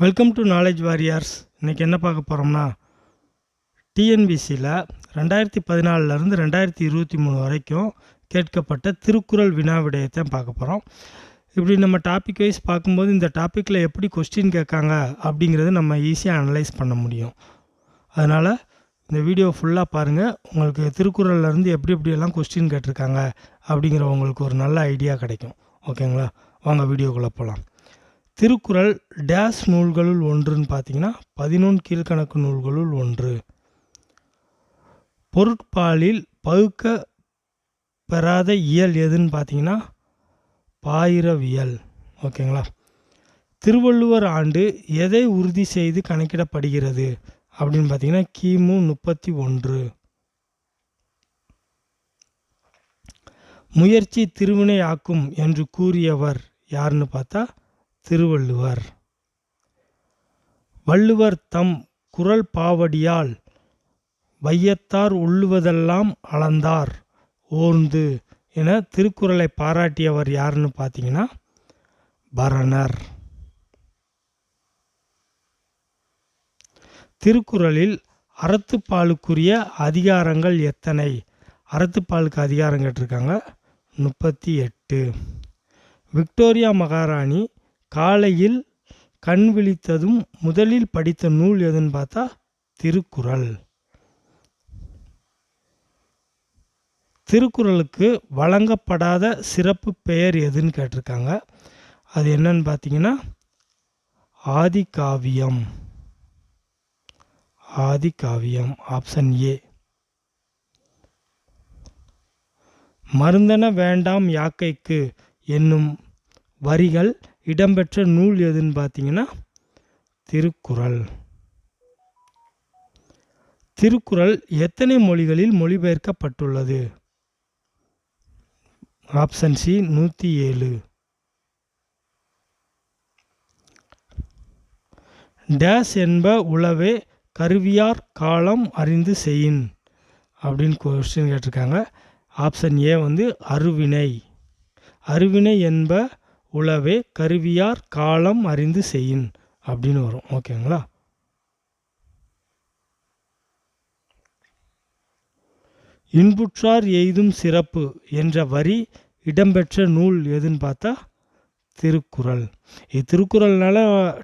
Welcome to knowledge warriors இன்றைக்கி என்ன பார்க்க போகிறோம்னா டிஎன்பிசியில் ரெண்டாயிரத்தி பதினாலிருந்து ரெண்டாயிரத்தி இருபத்தி மூணு வரைக்கும் கேட்கப்பட்ட திருக்குறள் வினா விடயத்தை பார்க்க போகிறோம் இப்படி நம்ம டாபிக் வைஸ் பார்க்கும்போது இந்த டாப்பிக்கில் எப்படி கொஸ்டின் கேட்காங்க அப்படிங்கிறது நம்ம ஈஸியாக அனலைஸ் பண்ண முடியும். அதனால் இந்த வீடியோ ஃபுல்லாக பாருங்கள் உங்களுக்கு திருக்குறள்லேருந்து எப்படி எப்படியெல்லாம் கொஸ்டின் கேட்டிருக்காங்க அப்படிங்கிற உங்களுக்கு ஒரு நல்ல ஐடியா கிடைக்கும். ஓகேங்களா வாங்க வீடியோக்குள்ளே போகலாம் திருக்குறள் டேஸ் நூல்களுள் ஒன்றுன்னு பார்த்தீங்கன்னா பதினொன்று கீழ்கணக்கு நூல்களுள் ஒன்று. பொருட்பாலில் பகுக்க பெறாத இயல் எதுன்னு பார்த்தீங்கன்னா பாயிரவியல். ஓகேங்களா? திருவள்ளுவர் ஆண்டு எதை உறுதி செய்து கணக்கிடப்படுகிறது அப்படின்னு பார்த்தீங்கன்னா கிமு முப்பத்தி ஒன்று. முயற்சி திருவினை ஆக்கும் என்று கூறியவர் யாருன்னு பார்த்தா திருவள்ளுவர். வள்ளுவர் தம் குரல் பாவடியால் வையத்தார் உள்ளுவதெல்லாம் அளந்தார் ஓர்ந்து என திருக்குறளை பாராட்டியவர் யாருன்னு பார்த்தீங்கன்னா பரணர். திருக்குறளில் அறத்துப்பாலுக்குரிய அதிகாரங்கள் எத்தனை? அறத்துப்பாலுக்கு அதிகாரம் கேட்டிருக்காங்க முப்பத்தி எட்டு. விக்டோரியா மகாராணி காலையில் கண் விழித்ததும் முதலில் படித்த நூல் எதுன்னு பார்த்தா திருக்குறள். திருக்குறளுக்கு வழங்கப்படாத சிறப்பு பெயர் எதுன்னு கேட்டிருக்காங்க. அது என்னன்னு பார்த்தீங்கன்னா ஆதிகாவியம். ஆதிகாவியம் ஆப்ஷன் ஏ. மருந்தன வேண்டாம் யாக்கைக்கு என்னும் வரிகள் இடம்பெற்ற நூல் எதுன்னு பார்த்தீங்கன்னா திருக்குறள். திருக்குறள் எத்தனை மொழிகளில் மொழிபெயர்க்கப்பட்டுள்ளது? ஆப்ஷன் சி நூற்றி ஏழு. டேஸ் என்ப உளவே கருவியார் காலம் அறிந்து செய்யின் அப்படின்னு கொஸ்டின் கேட்டிருக்காங்க. ஆப்ஷன் ஏ வந்து அருவினை. அருவினை என்ப உளவே கருவியார் காலம் அறிந்து செய்யின் அப்படின்னு வரும். ஓகேங்களா? இன்புற்றார் எய்தும் சிறப்பு என்ற வரி இடம்பெற்ற நூல் எதுன்னு பார்த்தா திருக்குறள். இது திருக்குறள்னால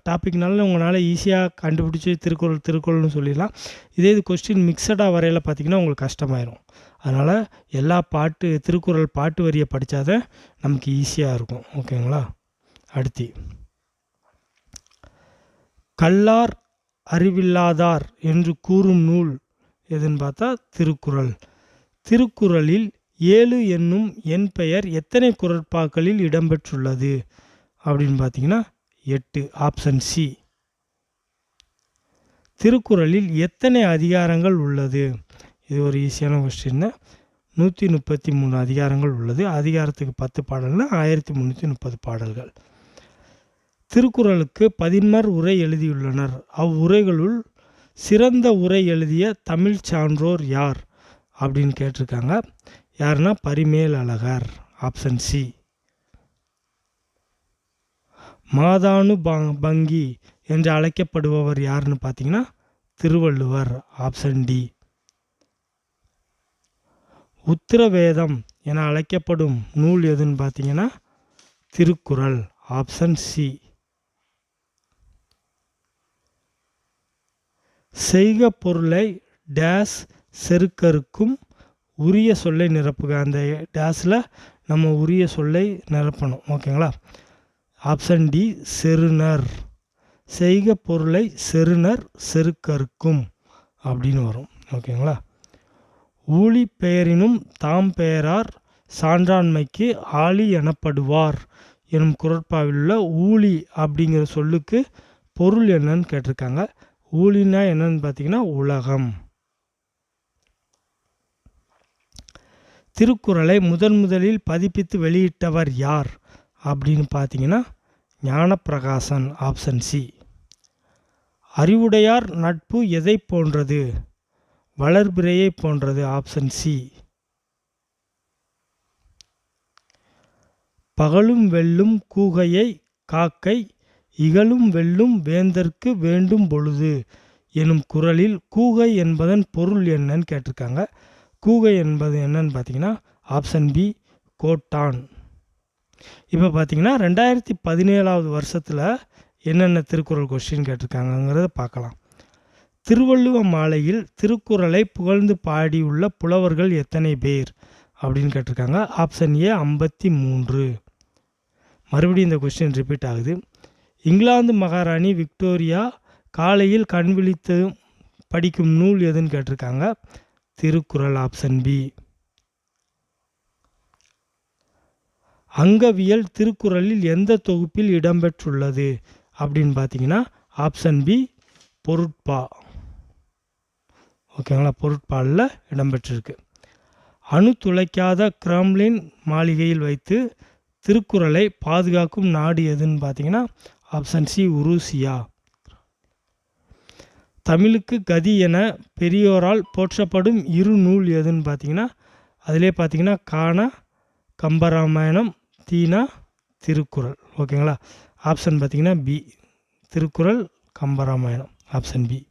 டாபிக்னால உங்களால் ஈஸியாக கண்டுபிடிச்சி திருக்குறள் திருக்குறள்னு சொல்லிடலாம். இதே இது கொஸ்டின் மிக்சடாக வரையில் பார்த்தீங்கன்னா உங்களுக்கு கஷ்டமாயிரும். அதனால் எல்லா பாட்டு திருக்குறள் பாட்டு வரியை படித்தாதான் நமக்கு ஈஸியாக இருக்கும். ஓகேங்களா அடுத்து. கல்லார் அறிவில்லாதார் என்று கூறும் நூல் எதுன்னு பார்த்தா திருக்குறள். திருக்குறளில் ஏழு என்னும் என் பெயர் எத்தனை குரட்பாக்களில் இடம்பெற்றுள்ளது அப்படின்னு பார்த்தீங்கன்னா எட்டு ஆப்ஷன் சி திருக்குறளில் எத்தனை அதிகாரங்கள் உள்ளது? இது ஒரு ஈஸியான கொஸ்டின் நூற்றி முப்பத்தி மூணு அதிகாரங்கள் உள்ளது. அதிகாரத்துக்கு பத்து பாடல்னா ஆயிரத்தி முந்நூற்றி முப்பது பாடல்கள். திருக்குறளுக்கு பதின்மர் உரை எழுதியுள்ளனர். அவ்வுரைகளுள் சிறந்த உரை எழுதிய தமிழ் சான்றோர் யார்? அப்படின்னு கேட்டிருக்காங்க. யாருன்னா பரிமேல் அழகர் ஆப்ஷன் சி மாதானு பங்கி என்று அழைக்கப்படுபவர் யாருன்னு பார்த்தீங்கன்னா திருவள்ளுவர் ஆப்ஷன் டி உத்திரவேதம் என அழைக்கப்படும் நூல் எதுன்னு பார்த்தீங்கன்னா திருக்குறள் ஆப்ஷன் சி செய்க பொருளை டேஸ் செருக்கருக்கும் உரிய சொல்லை நிரப்புக. அந்த டேஸில் நம்ம உரிய சொல்லை நிரப்பணும். ஓகேங்களா? ஆப்ஷன் டி செருனர். செய்க பொருளை செருனர் செருக்கறுக்கும் அப்படின்னு வரும். ஓகேங்களா? ஊழி பெயரினும் தாம் பெயரார் சான்றாண்மைக்கு ஆளி எனப்படுவார் எனும் குரட்பாவில் உள்ள ஊழி அப்படிங்கிற சொல்லுக்கு பொருள் என்னன்னு கேட்டிருக்காங்க. ஊழினா என்னன்னு பார்த்தீங்கன்னா உலகம். திருக்குறளை முதன் முதலில் பதிப்பித்து வெளியிட்டவர் யார் அப்படின்னு பார்த்தீங்கன்னா ஞானப்பிரகாசன் ஆப்ஷன் சி அறிவுடையார் நட்பு எதை போன்றது? வளர்பிறையை போன்றது ஆப்ஷன் சி பகலும் வெல்லும் கூகையை காக்கை இகழும் வெல்லும் வேந்தர்க்கு வேண்டும் பொழுது எனும் குரலில் கூகை என்பதன் பொருள் என்னன்னு கேட்டிருக்காங்க. கூகை என்பது என்னன்னு பார்த்தீங்கன்னா ஆப்ஷன் பி கோட்டான். இப்போ பார்த்தீங்கன்னா ரெண்டாயிரத்தி பதினேழாவது வருஷத்தில் என்னென்ன திருக்குறள் கொஸ்டின் கேட்டிருக்காங்கங்கிறத பார்க்கலாம். திருவள்ளுவ மாலையில் திருக்குறளை புகழ்ந்து பாடியுள்ள புலவர்கள் எத்தனை பேர்? அப்படின்னு கேட்டிருக்காங்க. ஆப்ஷன் ஏ ஐம்பத்தி மூன்று. மறுபடியும் இந்த கொஸ்டின் ரிப்பீட் ஆகுது. இங்கிலாந்து மகாராணி விக்டோரியா காலையில் கண் விழித்து படிக்கும் நூல் எதுன்னு கேட்டிருக்காங்க. திருக்குறள் ஆப்ஷன் பி அங்கவியல் திருக்குறளில் எந்த தொகுப்பில் இடம்பெற்றுள்ளது? அப்படின்னு பார்த்தீங்கன்னா ஆப்ஷன் பி பொருட்பா. ஓகேங்களா பொருட்பாலில் இடம்பெற்றிருக்கு. அணு துளைக்காத கிரம்லின் மாளிகையில் வைத்து திருக்குறளை பாதுகாக்கும் நாடு எதுன்னு பார்த்தீங்கன்னா ஆப்ஷன் சி உருசியா. தமிழுக்கு கதி என பெரியோரால் போற்றப்படும் இரு நூல் எதுன்னு பார்த்தீங்கன்னா அதிலே பார்த்தீங்கன்னா காண கம்பராமாயணம் தீனா திருக்குறள். ஓகேங்களா? ஆப்ஷன் பார்த்தீங்கன்னா B Thirukkural Kambaramayanam. Option B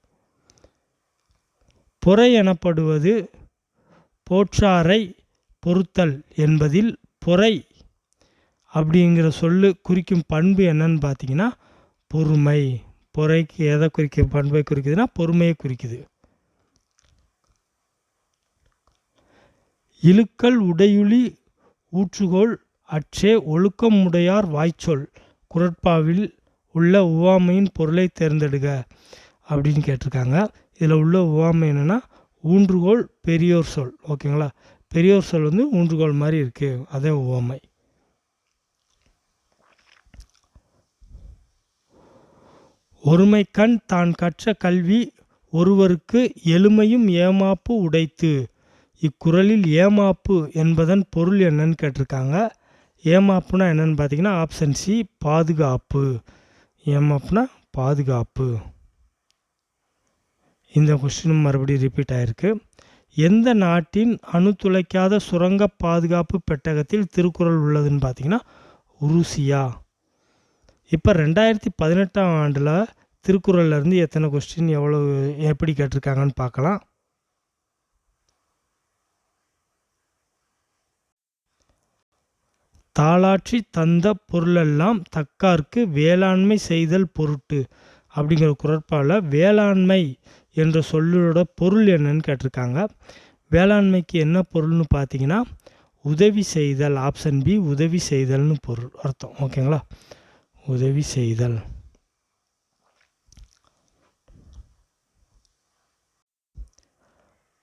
பொறை எனப்படுவது போற்றாரை பொறுத்தல் என்பதில் பொறை அப்படிங்கிற சொல்லு குறிக்கும் பண்பு என்னன்னு பார்த்தீங்கன்னா பொறுமை. பொறைக்கு எதை குறிக்கும் பண்பை குறிக்குதுன்னா பொறுமையை குறிக்குது. இழுக்கல் உடையுளி ஊற்றுகோல் அற்றே ஒழுக்கமுடையார் வாய்ச்சொல் குரட்பாவில் உள்ள உவாமையின் பொருளை தேர்ந்தெடுக அப்படின்னு கேட்டிருக்காங்க. இதில் உள்ள உவாமை என்னென்னா ஊன்றுகோல் பெரியோர் சொல். ஓகேங்களா? பெரியோர் சொல் வந்து ஊன்றுகோல் மாதிரி இருக்குது அதே உவமை. ஒருமைக்கண் தான் கற்ற கல்வி ஒருவருக்கு எளிமையும் ஏமாப்பு உடைத்து இக்குறளில் ஏமாப்பு என்பதன் பொருள் என்னன்னு கேட்டிருக்காங்க. ஏமாப்புனா என்னென்னு பார்த்தீங்கன்னா ஆப்ஷன் சி பாதுகாப்பு. ஏமாப்புனா பாதுகாப்பு. இந்த கொஸ்டினும் மறுபடியும் ரிப்பீட் ஆகிருக்கு எந்த நாட்டின் அணு துளைக்காத சுரங்க பாதுகாப்பு பெட்டகத்தில் திருக்குறள் உள்ளதுன்னு பார்த்தீங்கன்னா உருசியா. இப்போ ரெண்டாயிரத்தி பதினெட்டாம் ஆண்டில் திருக்குறள்லேருந்து எத்தனை கொஸ்டின் எவ்வளோ எப்படி கேட்டிருக்காங்கன்னு பார்க்கலாம். தாளாற்றி தந்த பொருளெல்லாம் தக்கார்க்கு வேளாண்மை செய்தல் பொருட்டு அப்படிங்கிற குரட்பாவில் வேளாண்மை என்ற சொல்லோட பொருள் என்னன்னு கேட்டிருக்காங்க. வேளாண்மைக்கு என்ன பொருள்னு பார்த்தீங்கன்னா உதவி செய்தல் ஆப்ஷன் பி உதவி செய்தல்னு பொருள் அர்த்தம் ஓகேங்களா? உதவி செய்தல்.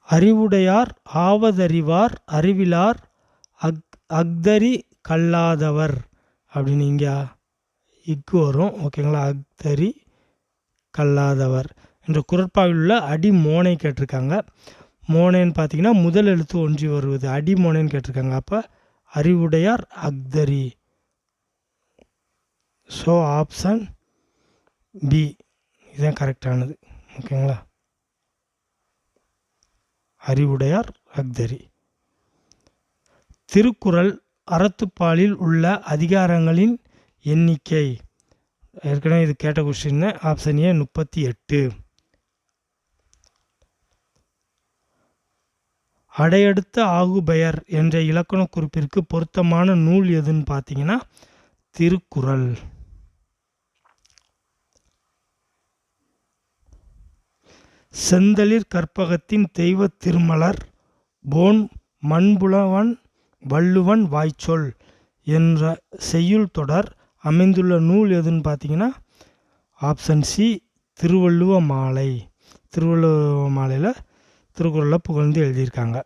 அறிவுடையார் ஆவதறிவார் அறிவிலார் அக் அக்தரி கல்லாதவர் அப்படின்னு இங்கே இக்கு வரும் ஓகேங்களா? அக்தரி கல்லாதவர் என்ற குரட்பாவில் உள்ள அடி மோனை கேட்டிருக்காங்க. மோனேன்னு பார்த்தீங்கன்னா முதல் எழுத்து ஒன்றி வருவது. அடிமோனேன்னு கேட்டிருக்காங்க. அப்போ அறிவுடையார் அக்தரி. ஸோ ஆப்ஷன் பி இதுதான் கரெக்டானது ஓகேங்களா? அறிவுடையார் அக்தரி. திருக்குறள் அறத்துப்பாலில் உள்ள அதிகாரங்களின் எண்ணிக்கை. ஏற்கனவே இது கேட்ட கொஸ்டின் ஆப்ஷன் ஏ முப்பத்தி எட்டு. அடையடுத்த ஆகுபெயர் என்ற இலக்கண குறிப்பிற்கு பொருத்தமான நூல் எதுன்னு பார்த்தீங்கன்னா திருக்குறள். செந்தளிர் கற்பகத்தின் தெய்வ திருமலர் போன் மண்புலவன் வள்ளுவன் வாய்ச்சொல் என்ற செய்யுள் தொடர் அமைந்துள்ள நூல் எதுன்னு பார்த்தீங்கன்னா ஆப்ஷன் சி திருவள்ளுவ மாலை. திருவள்ளுவ மாலையில் திருக்குறளை புகழ்ந்து எழுதியிருக்காங்க.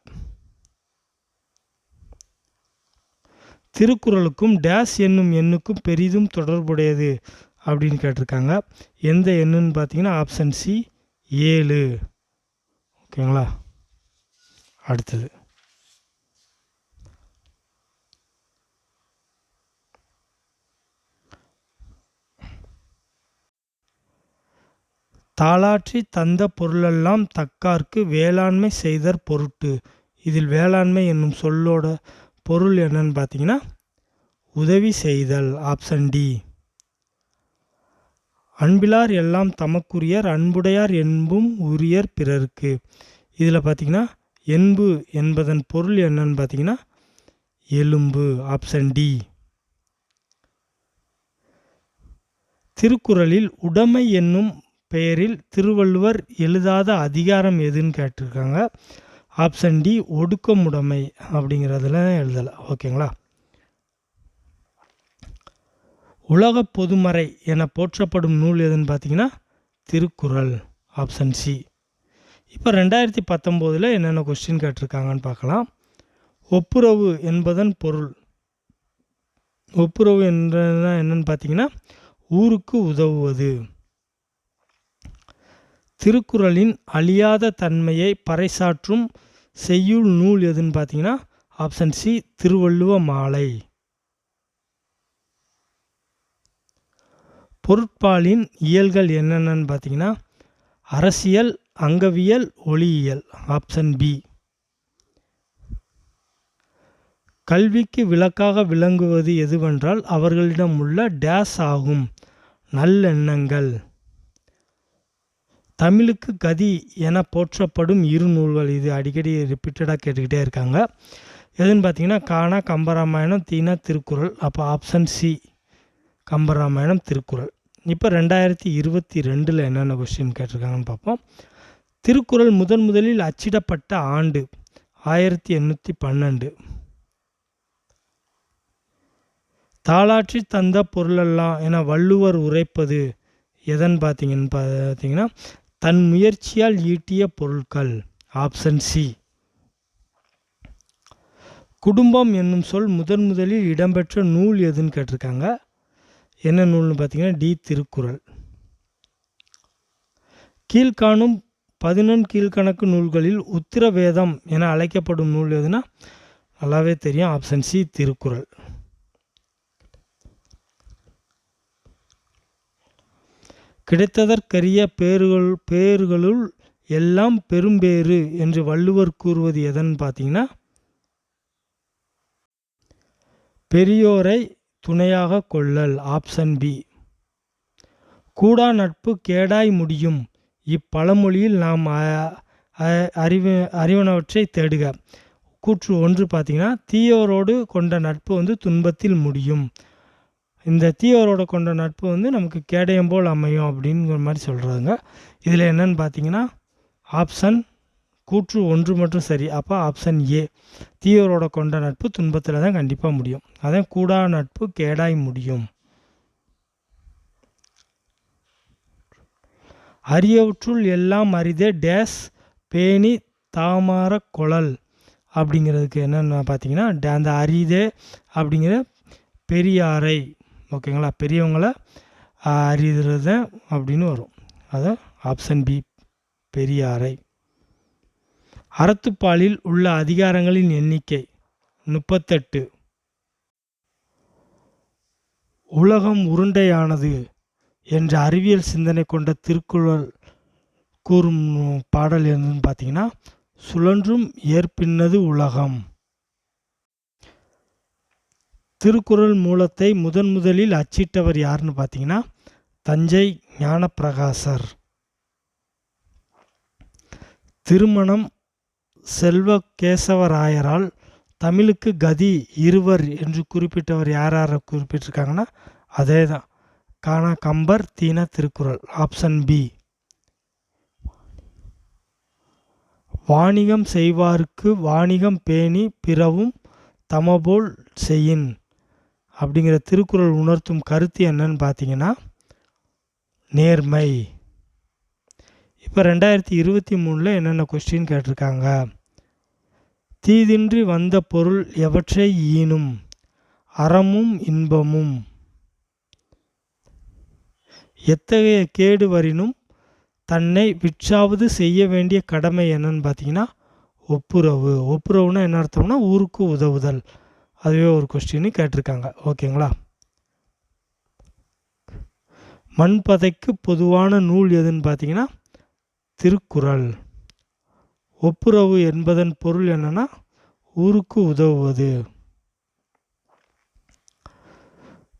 திருக்குறளுக்கும் டேஸ் என்னும் எண்ணுக்கும் பெரிதும் தொடர்புடையது அப்படின்னு கேட்டிருக்காங்க. எந்த எண்ணுன்னு பார்த்தீங்கன்னா ஆப்ஷன் சி ஏழு. ஓகேங்களா? அடுத்தது. தாளாற்றி தந்த பொருளெல்லாம் தக்கார்க்கு வேளாண்மை செய்தற் பொருட்டு. இதில் வேளாண்மை என்னும் சொல்லோட பொருள் என்னன்னு பார்த்தீங்கன்னா உதவி செய்தல் ஆப்ஷன் டி அன்பிலார் எல்லாம் தமக்குரியர் அன்புடையார் என்பும் உரியர் பிறருக்கு. இதில் பார்த்தீங்கன்னா என்பு என்பதன் பொருள் என்னன்னு பார்த்தீங்கன்னா எலும்பு ஆப்ஷன் டி திருக்குறளில் உடைமை என்னும் பெயரில் திருவள்ளுவர் எழுதாத அதிகாரம் எதுன்னு கேட்டிருக்காங்க. ஆப்ஷன் டி ஒடுக்கமுடைமை அப்படிங்கிறதுல எழுதலை. ஓகேங்களா? உலக பொதுமறை என போற்றப்படும் நூல் எதுன்னு பார்த்தீங்கன்னா திருக்குறள். ஆப்ஷன் சி இப்போ ரெண்டாயிரத்தி பத்தொம்போதில் என்னென்ன கொஸ்டின் கேட்டிருக்காங்கன்னு பார்க்கலாம். ஒப்புரவு என்பதன் பொருள். ஒப்புரவு என்றதுனா என்னன்னு பார்த்தீங்கன்னா ஊருக்கு உதவுவது. திருக்குறளின் அழியாத தன்மையை பறைசாற்றும் செய்யுள் நூல் எதுன்னு பார்த்தீங்கன்னா ஆப்ஷன் சி திருவள்ளுவ மாலை. பொருட்பாலின் இயல்கள் என்னென்னு பார்த்தீங்கன்னா அரசியல் அங்கவியல் ஒளியியல் ஆப்ஷன் பி கல்விக்கு விளக்காக விளங்குவது எதுவென்றால் அவர்களிடம் உள்ள டேஸ் ஆகும் நல்லெண்ணங்கள். தமிழுக்கு கதி என போற்றப்படும் இரு நூல்கள். இது அடிக்கடி ரிப்பீட்டடாக கேட்டுக்கிட்டே இருக்காங்க. எதுன்னு பார்த்தீங்கன்னா காணா கம்பராமாயணம் தீனா திருக்குறள் அப்போ ஆப்ஷன் சி கம்பராமாயணம் திருக்குறள். இப்போ ரெண்டாயிரத்தி இருபத்தி ரெண்டில் என்னென்ன கொஸ்டின் கேட்டிருக்காங்கன்னு பார்ப்போம் திருக்குறள் முதன் முதலில் அச்சிடப்பட்ட ஆண்டு ஆயிரத்தி எண்ணூற்றி பன்னெண்டு. தாளாற்றி தந்த பொருளெல்லாம் என வள்ளுவர் உரைப்பது எதன் பார்த்தீங்கன்னு பார்த்தீங்கன்னா தன் முயற்சியால் ஈட்டிய பொருட்கள். ஆப்ஷன் சி குடும்பம் என்னும் சொல் முதன் முதலில் இடம்பெற்ற நூல் எதுன்னு கேட்டிருக்காங்க. என்ன நூல்னு பார்த்தீங்கன்னா டி திருக்குறள். கீழ்காணும் பதினொன் கீழ்கணக்கு நூல்களில் உத்திரவேதம் என அழைக்கப்படும் நூல் எதுனா நல்லாவே தெரியும். Option C Thirukkural. கிடைத்ததற்கரிய பேறுகள் பேறுகளுள் எல்லாம் பெரும்பேறு என்று வள்ளுவர் கூறுவது எதன்னு பார்த்தீங்கன்னா பெரியோரை துணையாக கொள்ளல் ஆப்ஷன் பி கூடா நட்பு கேடாய் முடியும். இப்பழமொழியில் நாம் அ- அறிவு அறிவனவற்றை தேடுக. கூற்று ஒன்று பார்த்தீங்கன்னா தீயோரோடு கொண்ட நட்பு வந்து துன்பத்தில் முடியும். இந்த தீயோரோட கொண்ட நட்பு வந்து நமக்கு கேடயம் போல் அமையும் அப்படிங்கிற மாதிரி சொல்கிறாங்க இதில் என்னன்னு பார்த்தீங்கன்னா ஆப்ஷன் கூற்று ஒன்று மட்டும் சரி. அப்போ ஆப்ஷன் ஏ தீயோரோட கொண்ட நட்பு துன்பத்தில் தான் கண்டிப்பாக முடியும். அதான் கூடா நட்பு கேடாய் முடியும். அரியவற்றுள் எல்லாம் அரிதே டேஸ் பேணி தாமார குழல் அப்படிங்கிறதுக்கு என்னென்னு பார்த்தீங்கன்னா டே- அந்த அரிதே அப்படிங்கிற பெரியாரை ஓகேங்களா? பெரியவங்கள அறிகிறது அப்படின்னு வரும். அது ஆப்ஷன் பி பெரியாரை. அறத்துப்பாலில் உள்ள அதிகாரங்களின் எண்ணிக்கை முப்பத்தெட்டு. உலகம் உருண்டையானது என்ற அறிவியல் சிந்தனை கொண்ட திருக்குறள் கூறும் பாடல் என்னன்னு பார்த்தீங்கன்னா சுழன்றும் ஏற்பின்னது உலகம். திருக்குறள் மூலத்தை முதன் முதலில் அச்சிட்டவர் யாருன்னு பார்த்தீங்கன்னா தஞ்சை ஞானப்பிரகாசர். திருமணம் செல்வ கேசவராயரால் தமிழுக்கு கதி இருவர் என்று குறிப்பிட்டவர் யார் யாரை குறிப்பிட்டிருக்காங்கன்னா அதே தான் காணா கம்பர் தீன திருக்குறள் ஆப்ஷன் பி. வாணிகம் செய்வார்க்கு வாணிகம் பேணி பிறவும் தமபோல் செய்யின். அப்படிங்கிற திருக்குறள் உணர்த்தும் கருத்து என்னன்னு பார்த்தீங்கன்னா நேர்மை. இப்போ ரெண்டாயிரத்தி இருபத்தி மூணில் என்னென்ன கொஸ்டின் கேட்டிருக்காங்க? தீதின்றி வந்த பொருள் எவற்றை ஈனும்? அறமும் இன்பமும். எத்தகைய கேடு வரினும் தன்னை விற்றாவது செய்ய வேண்டிய கடமை என்னன்னு பார்த்தீங்கன்னா ஒப்புரவு. ஒப்புரவுனா என்ன அர்த்தம்னா ஊருக்கு உதவுதல். அதுவே ஒரு கொஸ்டின்னு கேட்டிருக்காங்க. ஓகேங்களா? மண்பதைக்கு பொதுவான நூல் எதுன்னு பார்த்தீங்கன்னா திருக்குறள். ஒப்புரவு என்பதன் பொருள் என்னன்னா ஊருக்கு உதவுவது.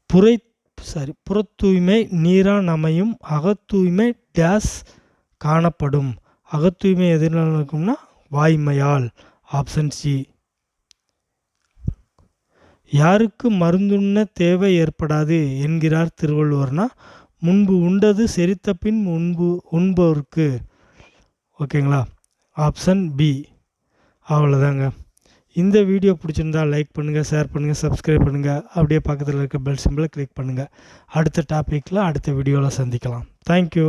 புரை சாரி புறத்தூய்மை நீரான் அமையும் அகத்தூய்மை டேஸ் காணப்படும். அகத்தூய்மை எதுனால இருக்கும்னா வாய்மையால் ஆப்ஷன் சி. யாருக்கு மருந்துண்ண தேவை ஏற்படாது என்கிறார் திருவள்ளுவர்னா முன்பு உண்டது செரித்த பின் முன்பு உண்பவருக்கு ஓகேங்களா? Option B. அவ்வளோதாங்க. இந்த வீடியோ பிடிச்சிருந்தா லைக் பண்ணுங்கள் ஷேர் பண்ணுங்கள் சப்ஸ்கிரைப் பண்ணுங்கள் அப்படியே பக்கத்தில் இருக்க பெல் சிம்பிளை கிளிக் பண்ணுங்கள் அடுத்த டாப்பிக்கில் அடுத்த வீடியோவில் சந்திக்கலாம். தேங்க்யூ